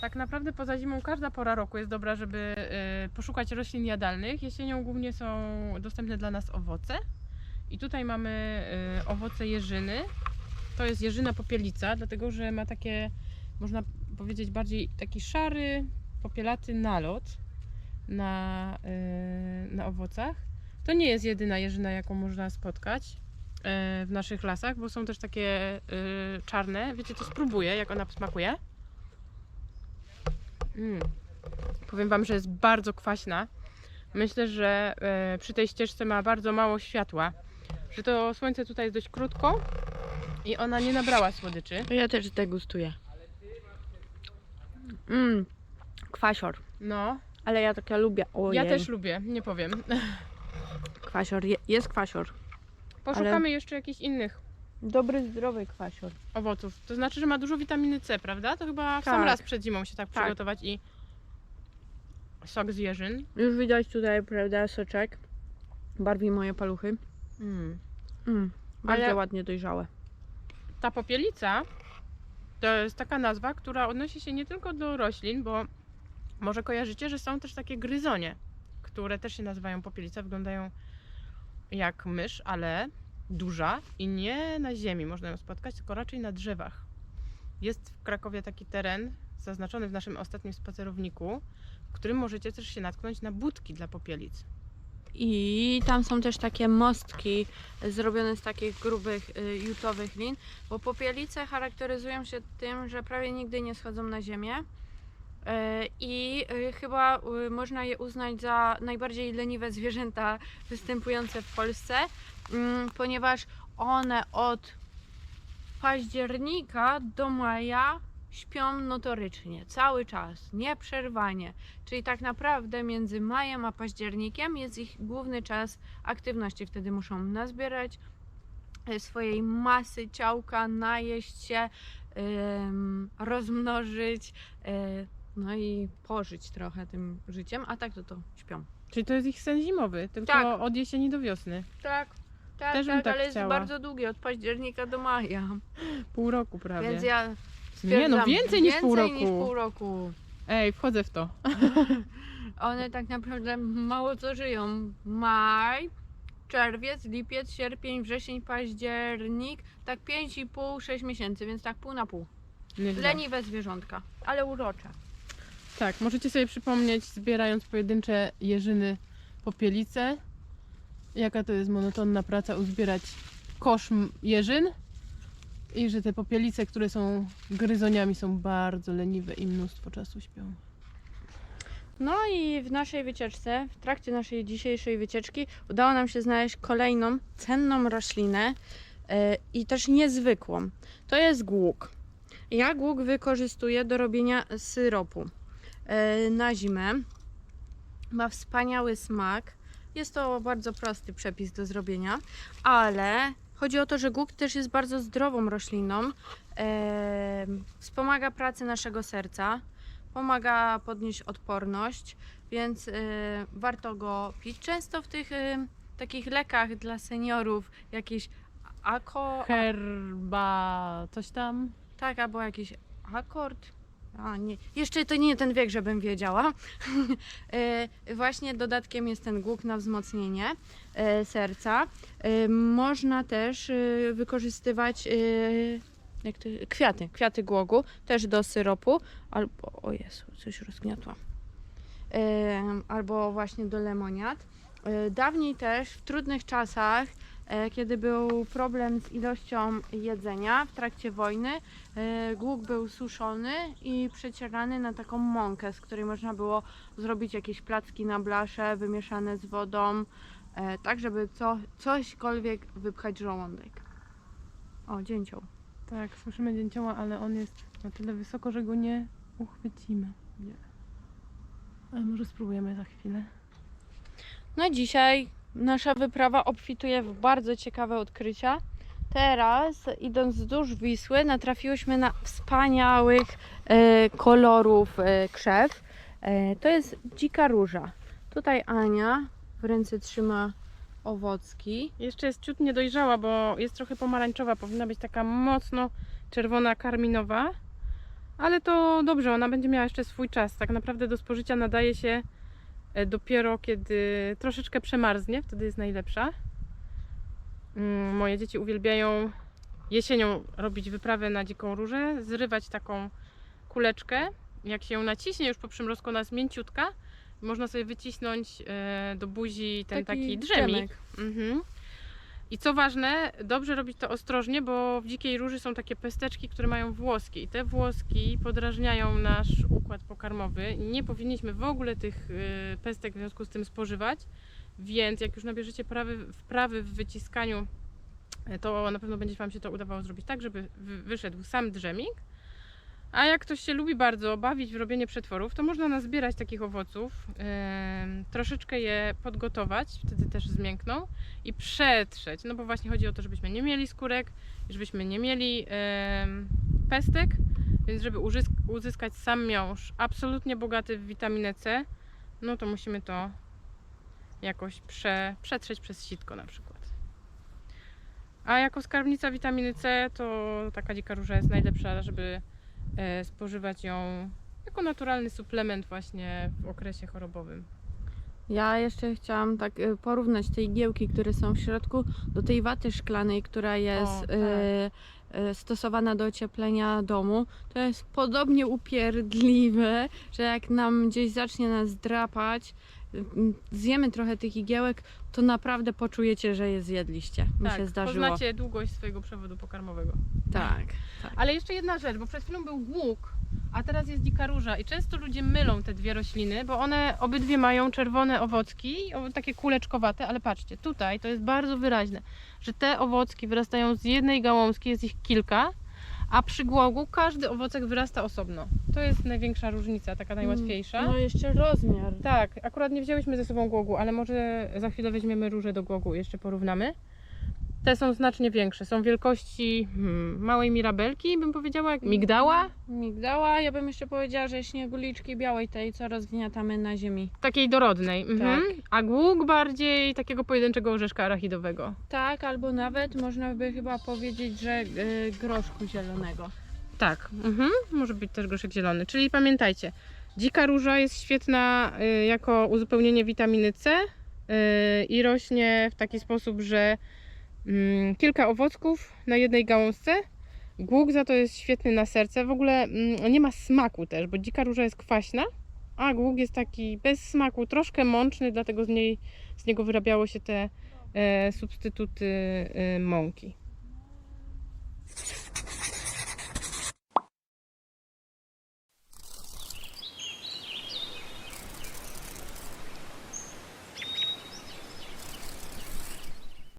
Tak naprawdę poza zimą każda pora roku jest dobra, żeby y, poszukać roślin jadalnych. Jesienią głównie są dostępne dla nas owoce. I tutaj mamy y, owoce jeżyny. To jest jeżyna popielica, dlatego że ma takie, można powiedzieć, bardziej taki szary, popielaty nalot na, y, na owocach. To nie jest jedyna jeżyna, jaką można spotkać w naszych lasach, bo są też takie czarne. Wiecie, to spróbuję, jak ona smakuje. Mm. Powiem Wam, że jest bardzo kwaśna. Myślę, że e, przy tej ścieżce ma bardzo mało światła. Że to słońce tutaj jest dość krótko i ona nie nabrała słodyczy. Ja też degustuję. Mmm, kwasior. No, Ale ja takie lubię. Ojej. ja też lubię, nie powiem. Kwasior, je, jest kwasior. Poszukamy jeszcze jakichś innych Dobry, zdrowy kwasior. owoców. To znaczy, że ma dużo witaminy C, prawda? To chyba w sam Tak. raz przed zimą się tak, Tak. przygotować i sok z jeżyn. Już widać tutaj, prawda, soczek. Barwi moje paluchy. Mm. Mm, bardzo Ale- ładnie dojrzałe. Ta popielica to jest taka nazwa, która odnosi się nie tylko do roślin, bo może kojarzycie, że są też takie gryzonie, które też się nazywają popielica, wyglądają jak mysz, ale duża i nie na ziemi można ją spotkać, tylko raczej na drzewach. Jest w Krakowie taki teren zaznaczony w naszym ostatnim spacerowniku, w którym możecie też się natknąć na budki dla popielic. I tam są też takie mostki zrobione z takich grubych y, jutowych lin, bo popielice charakteryzują się tym, że prawie nigdy nie schodzą na ziemię. Y, I y, chyba można je uznać za najbardziej leniwe zwierzęta występujące w Polsce, ponieważ one od października do maja śpią notorycznie, cały czas, nieprzerwanie. Czyli tak naprawdę między majem a październikiem jest ich główny czas aktywności. Wtedy muszą nazbierać e, swojej masy ciałka, najeść się, rozmnożyć, e, no i pożyć trochę tym życiem, a tak to to śpią. Czyli to jest ich sen zimowy, tylko Tak. od jesieni do wiosny. Tak, tak, Też bym tak, tak ale jest chciała. bardzo długie, od października do maja. Pół roku prawie. Więc ja nie no, stwierdzam, więcej niż pół roku. niż pół roku. Ej, wchodzę w to. One tak naprawdę mało co żyją. Maj, czerwiec, lipiec, sierpień, wrzesień, październik. Tak 5,5-6 miesięcy, więc tak pół na pół. Nieźle. Leniwe zwierzątka, ale urocze. Tak, możecie sobie przypomnieć, zbierając pojedyncze jeżyny popielice, jaka to jest monotonna praca uzbierać kosz jeżyn i że te popielice, które są gryzoniami, są bardzo leniwe i mnóstwo czasu śpią. No i w naszej wycieczce, w trakcie naszej dzisiejszej wycieczki, udało nam się znaleźć kolejną cenną roślinę e, i też niezwykłą. To jest głuk. Ja głuk wykorzystuję do robienia syropu e, na zimę. Ma wspaniały smak. Jest to bardzo prosty przepis do zrobienia, ale chodzi o to, że głuk też jest bardzo zdrową rośliną. E, wspomaga pracę naszego serca pomaga podnieść odporność, więc y, warto go pić. Często w tych y, takich lekach dla seniorów jakieś ako, Herba, coś tam. tak, albo jakiś akord. A, nie. Jeszcze to nie ten wiek, żebym wiedziała. Y, Właśnie dodatkiem jest ten głuk na wzmocnienie y, serca. Y, Można też wykorzystywać jak to, kwiaty, kwiaty głogu też do syropu. Albo, o Jezu, coś rozgniotła. Ym, Albo właśnie do lemoniad. Y, Dawniej też w trudnych czasach, e, kiedy był problem z ilością jedzenia w trakcie wojny, e, głuk był suszony i przecierany na taką mąkę, z której można było zrobić jakieś placki na blasze wymieszane z wodą, tak żeby co, cośkolwiek wypchać żołądek. O, dzięcioł. Tak, słyszymy dzięcioła, ale on jest na tyle wysoko, że go nie uchwycimy. Nie. Ale może spróbujemy za chwilę. No dzisiaj nasza wyprawa obfituje w bardzo ciekawe odkrycia. Teraz, idąc wzdłuż Wisły, natrafiłyśmy na wspaniałych e, kolorów e, krzew. E, to jest dzika róża. Tutaj Ania w ręce trzyma owocki. Jeszcze jest ciut niedojrzała, bo jest trochę pomarańczowa. Powinna być taka mocno czerwona, karminowa. Ale to dobrze, ona będzie miała jeszcze swój czas. Tak naprawdę do spożycia nadaje się dopiero kiedy troszeczkę przemarznie, wtedy jest najlepsza. Mm, Moje dzieci uwielbiają jesienią robić wyprawę na dziką różę, zrywać taką kuleczkę. Jak się ją naciśnie już po przymrozku, ona jest mięciutka. Można sobie wycisnąć e, do buzi ten taki, drzemik. drzemek. Mhm. I co ważne, dobrze robić to ostrożnie, bo w dzikiej róży są takie pesteczki, które mają włoski. I te włoski podrażniają nasz układ pokarmowy. Nie powinniśmy w ogóle tych y, pestek w związku z tym spożywać. Więc jak już nabierzecie prawy, wprawy w wyciskaniu, to na pewno będzie Wam się to udawało zrobić tak, żeby wy- wyszedł sam drzemik. A jak ktoś się lubi bardzo bawić w robienie przetworów, to można nazbierać takich owoców, em, troszeczkę je podgotować, wtedy też zmiękną i przetrzeć. No bo właśnie chodzi o to, żebyśmy nie mieli skórek, żebyśmy nie mieli em, pestek, więc żeby uzysk- uzyskać sam miąższ absolutnie bogaty w witaminę C, no to musimy to jakoś prze, przetrzeć przez sitko na przykład. A jako skarbnica witaminy C to taka dzika róża jest najlepsza, żeby spożywać ją jako naturalny suplement właśnie w okresie chorobowym. Ja jeszcze chciałam tak y, porównać te igiełki, które są w środku, do tej waty szklanej, która jest O, tak. y, y, stosowana do ocieplenia domu. To jest podobnie upierdliwe, że jak nam gdzieś zacznie nas drapać, zjemy trochę tych igiełek, to naprawdę poczujecie, że je zjedliście. Mi tak, się zdarzyło. poznacie długość swojego przewodu pokarmowego. Tak. Ale jeszcze jedna rzecz, bo przed chwilą był głuk, a teraz jest dzika róża i często ludzie mylą te dwie rośliny, bo one obydwie mają czerwone owocki, takie kuleczkowate, ale patrzcie, tutaj to jest bardzo wyraźne, że te owocki wyrastają z jednej gałązki, jest ich kilka, a przy głogu każdy owocek wyrasta osobno. To jest największa różnica, taka najłatwiejsza. No jeszcze rozmiar. Tak, akurat nie wzięłyśmy ze sobą głogu, ale może za chwilę weźmiemy róże do głogu i jeszcze porównamy. Te są znacznie większe, są wielkości hmm, małej mirabelki, bym powiedziała, jak migdała, Migdała, ja bym jeszcze powiedziała, że śnieguliczki białej tej, co rozgniatamy na ziemi. takiej dorodnej. Mhm. Tak. A głuk bardziej takiego pojedynczego orzeszka arachidowego. Tak, albo nawet można by chyba powiedzieć, że y, groszku zielonego. Tak, mhm. może być też groszek zielony. Czyli pamiętajcie, dzika róża jest świetna y, jako uzupełnienie witaminy C y, i rośnie w taki sposób, że kilka owocków na jednej gałązce. Głuk za to jest świetny na serce. W ogóle mm, nie ma smaku też, bo dzika róża jest kwaśna, a głuk jest taki bez smaku, troszkę mączny, dlatego z, niej, z niego wyrabiało się te e, substytuty e, mąki.